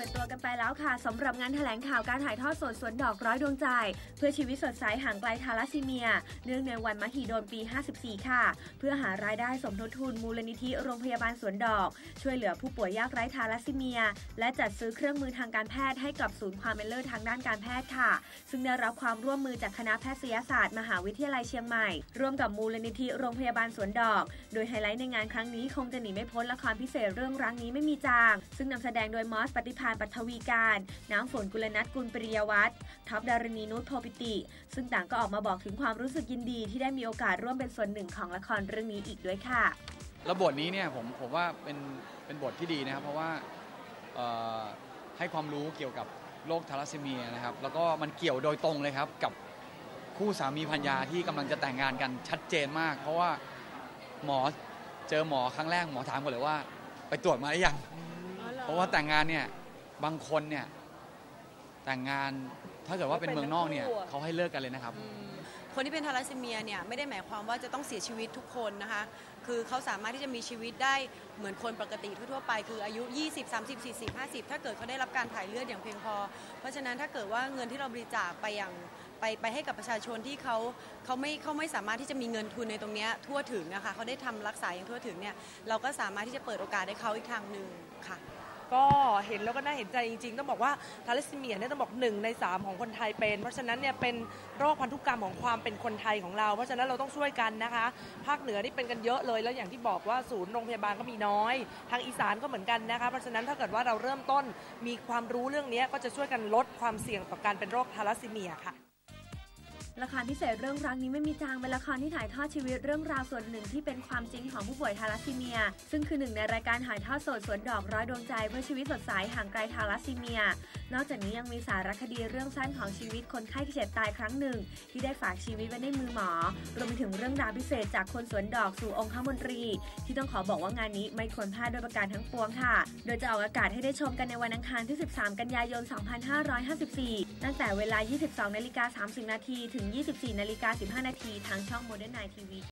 ปิดตัวกันไปแล้วค่ะสำหรับงานแถลงข่าวการถ่ายทอดสดสวนดอกร้อยดวงใจ เพื่อชีวิตสดใสห่างไกลทาลัสซีเมีย เนื่องในวันมหิดลปี 54 ค่ะ เพื่อหารายได้สมทบทุนมูลนิธิโรงพยาบาลสวนดอก ช่วยเหลือผู้ป่วยยากไร้ทาลัสซีเมีย และจัดซื้อเครื่องมือทางการแพทย์ให้กับศูนย์ความเป็นเลิศทางด้านการแพทย์ค่ะ ซึ่งได้รับความร่วมมือจากคณะแพทยศาสตร์ มหาวิทยาลัยเชียงใหม่ ร่วมกับมูลนิธิโรงพยาบาลสวนดอก โดยไฮไลท์ในงานครั้งนี้คงจะหนีไม่พ้นละครพิเศษเรื่องรักนี้ไม่มีจาง ซึ่งนำแสดงโดยมอสปฏิพานปัทวีการ น้ำฝนกุลนัทกุลปริยวัฒน์ท็อปดารณีนุชโพปิติ ซึ่งต่างก็ออกมาบอกถึงความรู้สึกยินดีที่ได้มีโอกาสร่วมเป็นส่วนหนึ่งของละครเรื่องนี้อีกด้วยค่ะ แล้วบทนี้เนี่ยผมผมว่าเป็นเป็นบทที่ดีนะครับ เพราะว่าให้ความรู้เกี่ยวกับโรคทาลัสซีเมียนะครับ แล้วก็มันเกี่ยวโดยตรงเลยครับกับคู่สามีภรรยาที่กำลังจะแต่งงานกันชัดเจนมาก เพราะว่าหมอเจอหมอครั้งแรกหมอถามก่อนเลยว่า ไปตรวจมาหรือยัง เพราะว่าแต่งงานเนี่ย บางคนเนี่ยแต่งงานถ้าเกิดว่าเป็นเมืองนอกเนี่ยเขาให้เลิกกันเลยนะครับอืมคนที่เป็นทาลัสซีเมียเนี่ยไม่ได้หมายความว่าจะต้องเสียชีวิตทุกคนนะคะ คือเขาสามารถที่จะมีชีวิตได้เหมือนคนปกติทั่วๆไป คืออายุ 20 30 40 50 ถ้าเกิดเขาได้รับการถ่ายเลือดอย่างเพียงพอ เพราะฉะนั้นถ้าเกิดว่าเงินที่เราบริจาคไปอย่างไปไปให้กับประชาชนที่เขาเขาไม่เขาไม่สามารถที่จะมีเงินทุนในตรงเนี้ยทั่วถึงนะคะเขาได้ทำรักษาอย่างทั่วถึงเนี่ยเราก็สามารถที่จะเปิดโอกาสให้เขาอีกทางหนึ่งค่ะก็ เห็นแล้วก็น่าเห็นใจจริง ๆ ต้องบอกว่าทาลัสซีเมียเนี่ยต้องบอกหนึ่งในสามของคนไทยเป็น เพราะฉะนั้นเนี่ยเป็นโรคพันธุกรรมของความเป็นคนไทยของเรา เพราะฉะนั้นเราต้องช่วยกันนะคะ ภาคเหนือนี่เป็นกันเยอะเลย แล้วอย่างที่บอกว่าศูนย์โรงพยาบาลก็มีน้อย ทางอีสานก็เหมือนกันนะคะ เพราะฉะนั้นถ้าเกิดว่าเราเริ่มต้นมีความรู้เรื่องนี้ก็จะช่วยกันลดความเสี่ยงต่อการเป็นโรคทาลัสซีเมียค่ะ ละครพิเศษเรื่องรักนี้ไม่มีจางเป็นละครที่ถ่ายทอดชีวิตเรื่องราวส่วนหนึ่งที่เป็นความจริงของผู้ป่วยทาลัสซีเมีย ซึ่งคือหนึ่งในรายการถ่ายทอดสดสวนดอกร้อยดวงใจเพื่อชีวิตสดใสห่างไกลทาลัสซีเมีย นอกจากนี้ยังมีสารคดีเรื่องสั้นของชีวิตคนไข้ที่เฉียดตายครั้งหนึ่ง ที่ได้ฝากชีวิตไว้ในมือหมอ รวมไปถึงเรื่องราวพิเศษจากคนสวนดอกสู่องค์ขมนตรี ที่ต้องขอบอกว่างานนี้ไม่ควรพลาดโดยประการทั้งปวงค่ะ โดยจะออกอากาศให้ได้ชมกันในวันอังคารที่ 13 กันยายน 2554 ตั้งแต่เวลา 22นาฬิกา30นาทีถึง 24 นาฬิกา 15 นาทีทางช่อง Modern Night TV